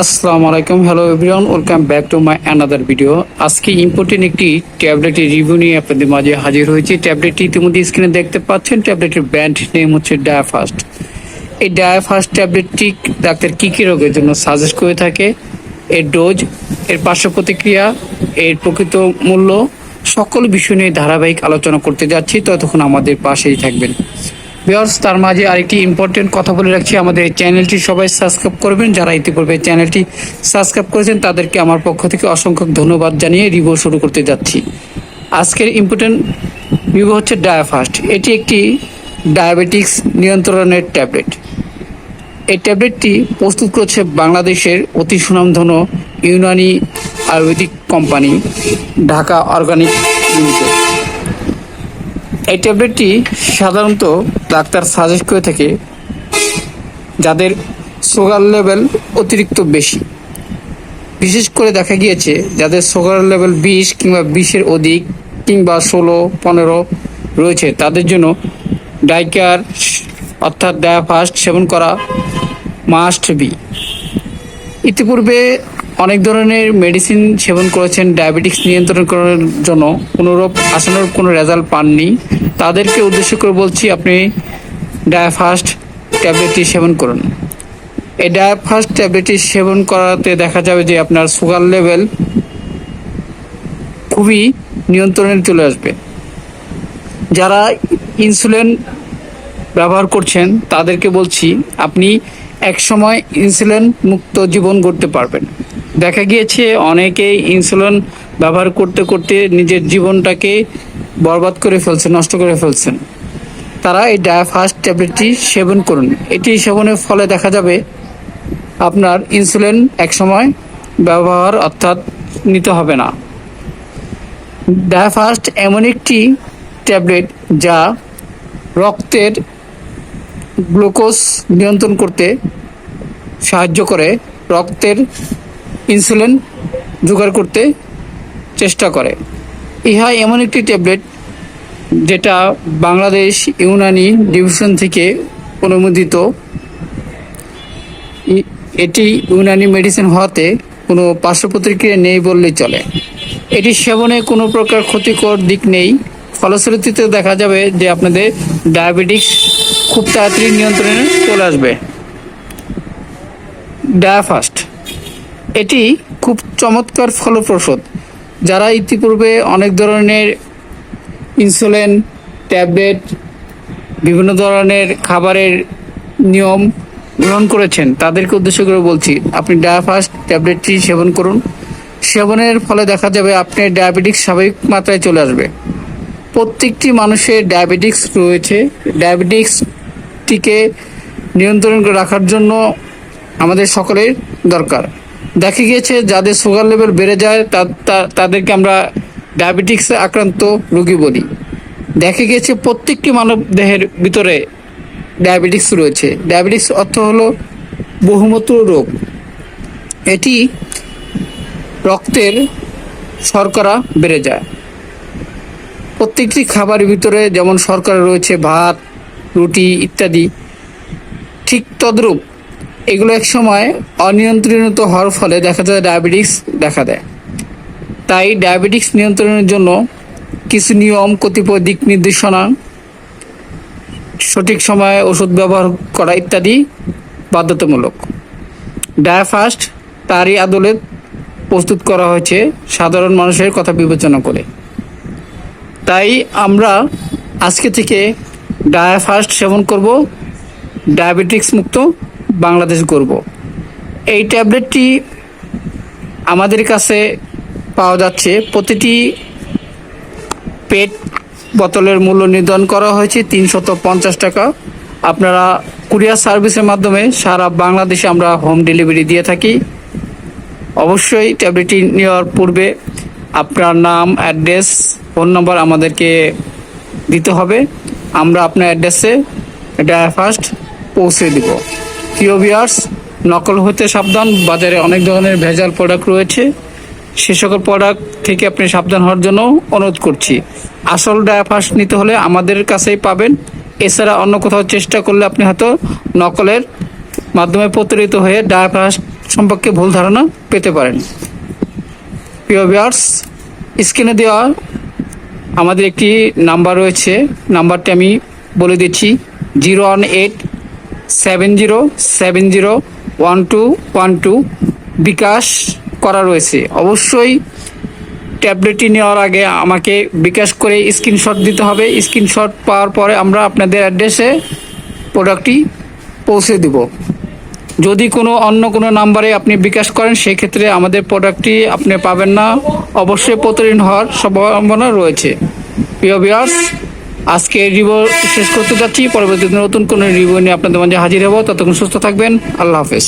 আসসালামু আলাইকুম hello everyone welcome back to my another video আজকে ইম্পর্টেন্ট একটি ট্যাবলেটের রিভিউ নিয়ে আপনাদের মাঝে হাজির হয়েছি। ট্যাবলেটটি ইতিমধ্যে স্ক্রিনে দেখতে পাচ্ছেন। ট্যাবলেটের ব্র্যান্ড নেম হচ্ছে ডায়াফাস্ট এই ডায়াফাস্ট ট্যাবলেটটি ডাক্তার কী কী রোগের জন্য সাজেস্ট করে থাকে? এর ডোজ এর পার্শ্ব প্রতিক্রিয়া, এর প্রকৃত মূল্য, সকল বিষয় নিয়ে ধারাবাহিক আলোচনা করতে যাচ্ছি। ততক্ষণ আমাদের পাশেই থাকবেন। ভিউয়ার্স তার মাঝে আরেকটি ইম্পর্টেন্ট কথা বলে রাখছি। আমাদের চ্যানেলটি সবাই সাবস্ক্রাইব করবেন। যারা ইতিপূর্বে চ্যানেলটি সাবস্ক্রাইব করেছেন, তাদেরকে আমার পক্ষ থেকে অসংখ্য ধন্যবাদ জানিয়ে রিভিউ শুরু করতে যাচ্ছি। আজকের ইম্পর্টেন্ট রিভিউ হচ্ছে ডায়াফাস্ট এটি একটি ডায়াবেটিক্স নিয়ন্ত্রণের ট্যাবলেট এই ট্যাবলেটটি প্রস্তুত করছে বাংলাদেশের অতি সুনামধন্য Unani ayurvedic company Dhaka organic limited এই ট্যাবলেটটি সাধারণত ডাক্তার সাজেস্ট করে থাকে যাদের সুগার লেভেল অতিরিক্ত বেশি। বিশেষ করে দেখা গিয়েছে যাদের সুগার লেভেল বিশ কিংবা বিশের অধিক কিংবা ষোলো, পনেরো রয়েছে, তাদের জন্য ডাইকার অর্থাৎ ডায়াফাস্ট সেবন করা মাস্ট বি ইতিপূর্বে অনেক ধরনের মেডিসিন সেবন করেছেন ডায়াবেটিক্স নিয়ন্ত্রণ করার জন্য। কোনোরূপ আসানোর কোনো রেজাল্ট পাননি। তাদেরকে উদ্দেশ্য করে বলছি, আপনি ডায়াফাস্ট ট্যাবলেটটি সেবন করুন। এই ডায়াফাস্ট ট্যাবলেটটি সেবন করাতে দেখা যাবে যে আপনার সুগার লেভেল খুবই নিয়ন্ত্রণে চলে আসবে। যারা ইনসুলিন ব্যবহার করছেন, তাদেরকে বলছি, আপনি এক সময় ইনসুলিন মুক্ত জীবন গড়তে পারবেন। দেখা গিয়েছে অনেকেই ইনসুলিন ব্যবহার করতে করতে নিজের জীবনটাকে বরবাদ করে ফেলছেন নষ্ট করে ফেলছেন। তারা এই ডায়াফাস্ট ট্যাবলেটটি সেবন করুন। এটি সেবনের ফলে দেখা যাবে আপনার ইনসুলিন একসময় ব্যবহার অর্থাৎ নিতে হবে না। ডায়াফাস্ট এমন একটি ট্যাবলেট যা রক্তের গ্লুকোজ নিয়ন্ত্রণ করতে সাহায্য করে, রক্তের ইনসুলিন জোগাড় করতে চেষ্টা করে। ইহা এমন একটি ট্যাবলেট যেটা বাংলাদেশ ইউনানি ডিভিশন থেকে অনুমোদিত। এটি ইউনানি মেডিসিন হওয়াতে কোনো পার্শ্ব প্রতিক্রিয়া নেই বললেই চলে। এটি সেবনে কোনো প্রকার ক্ষতিকর দিক নেই। ফলশ্রুতিতে দেখা যাবে যে আপনাদের ডায়াবেটিক্স খুব তাড়াতাড়ি নিয়ন্ত্রণে চলে আসবে। ডায়াফাস্ট। এটি খুব চমৎকার ফলপ্রসূ। যারা ইতিপূর্বে অনেক ধরনের ইনসুলিন, ট্যাবলেট, বিভিন্ন ধরনের খাবারের নিয়ম গ্রহণ করেছেন, তাদেরকে উদ্দেশ্য করে বলছি, আপনি ডায়াফাস্ট ট্যাবলেটটি সেবন করুন। সেবনের ফলে দেখা যাবে আপনার ডায়াবেটিক্স স্বাভাবিক মাত্রায় চলে আসবে। প্রত্যেকটি মানুষের ডায়াবেটিক্স রয়েছে। ডায়াবেটিক্সটিকে নিয়ন্ত্রণ করে রাখার জন্য আমাদের সকলের দরকার। দেখা গিয়েছে যাদের সুগার লেভেল বেড়ে যায় তাদেরকে আমরা ডায়াবেটিক্সে আক্রান্ত রোগী বলি। দেখা গিয়েছে প্রত্যেকটি মানব দেহের ভিতরে ডায়াবেটিক্স রয়েছে। ডায়াবেটিক্স অর্থ হলো বহুমূত্র রোগ। এটি রক্তের শর্করা বেড়ে যায়। প্রত্যেকটি খাবারের ভিতরে যেমন শর্করা রয়েছে, ভাত, রুটি ইত্যাদি, ঠিক তদ্রূপ এগুলো এক সময় অনিয়ন্ত্রিত হওয়ার ফলে দেখা যায় ডায়াবেটিক্স দেখা দেয়। তাই ডায়াবেটিক্স নিয়ন্ত্রণের জন্য কিছু নিয়ম, কতিপয় দিক নির্দেশনা, সঠিক সময়ে ওষুধ ব্যবহার করা ইত্যাদি বাধ্যতামূলক। ডায়াফাস্ট তারই আদলে প্রস্তুত করা হয়েছে সাধারণ মানুষের কথা বিবেচনা করে। তাই আমরা আজকে থেকে ডায়াফাস্ট সেবন করব ডায়াবেটিক্স মুক্ত বাংলাদেশ করব। এই ট্যাবলেটটি আমাদের কাছে পাওয়া যাচ্ছে। প্রতিটি পেট বোতলের মূল্য নির্ধারণ করা হয়েছে তিনশত পঞ্চাশ টাকা। আপনারা কুরিয়ার সার্ভিসের মাধ্যমে সারা বাংলাদেশে আমরা হোম ডেলিভারি দিয়ে থাকি। অবশ্যই ট্যাবলেটটি নেওয়ার পূর্বে আপনার নাম, অ্যাড্রেস, ফোন নাম্বার আমাদেরকে দিতে হবে। আমরা আপনার অ্যাড্রেসে এটা ফার্স্ট পৌঁছে দিব। প্রিয় ভিউয়ার্স নকল হতে সাবধান, বাজারে অনেক ধরনের ভেজাল প্রোডাক্ট রয়েছে। সে সকল প্রোডাক্ট থেকে আপনি সাবধান হওয়ার জন্য অনুরোধ করছি। আসল ডায়াফাস্ট নিতে হলে আমাদের কাছেই পাবেন। এছাড়া অন্য কোথাও চেষ্টা করলে আপনি হয়তো নকলের মাধ্যমে প্রতারিত হয়ে ডায়াফাস্ট সম্পর্কে ভুল ধারণা পেতে পারেন। প্রিয় ভিউয়ার্স স্ক্রিনে দেওয়া আমাদের একটি নাম্বার রয়েছে। নাম্বারটি আমি বলে দিচ্ছি, zero one eight seven zero seven zero one two one two bKash করা রয়েছে। অবশ্যই ট্যাবলেটটি নেওয়ার আগে আমাকে বিকাশ করে স্ক্রিনশট দিতে হবে। স্ক্রিনশট পাওয়ার পরে আমরা আপনাদের অ্যাড্রেসে প্রোডাক্টটি পৌঁছে দিব। যদি কোনো অন্য কোনো নাম্বারে আপনি বিকাশ করেন সেই ক্ষেত্রে আমাদের প্রোডাক্টটি আপনি পাবেন না। অবশ্যই প্রতারণ হওয়ার সম্ভাবনা রয়েছে। প্রিয় বিয়ার্স আজকে রিভিউ শেষ করতে যাচ্ছি। পরবর্তীতে নতুন কোনো রিভিউ নিয়ে আপনাদের মাঝে হাজির হব। ততক্ষণ সুস্থ থাকবেন। আল্লাহ হাফেজ।